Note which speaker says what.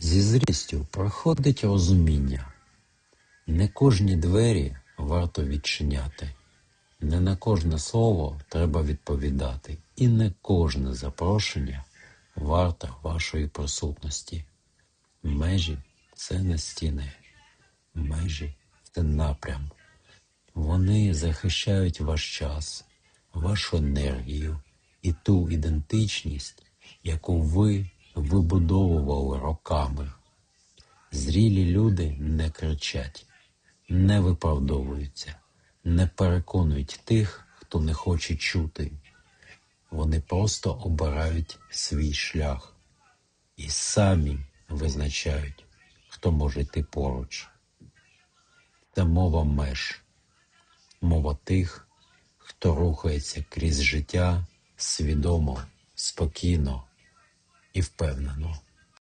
Speaker 1: Зі зрістю проходить розуміння. Не кожні двері варто відчиняти, не на кожне слово треба відповідати, і не кожне запрошення варто вашої присутності. Межі це не стіни, межі це напрям. Вони захищають ваш час, вашу енергію і ту ідентичність, яку ви вибудовували. Зрілі люди не кричать, не виправдовуються, не переконують тих, хто не хоче чути. Вони просто обирають свій шлях і самі визначають, хто може йти поруч. Це мова меж, мова тих, хто рухається крізь життя свідомо, спокійно і впевнено.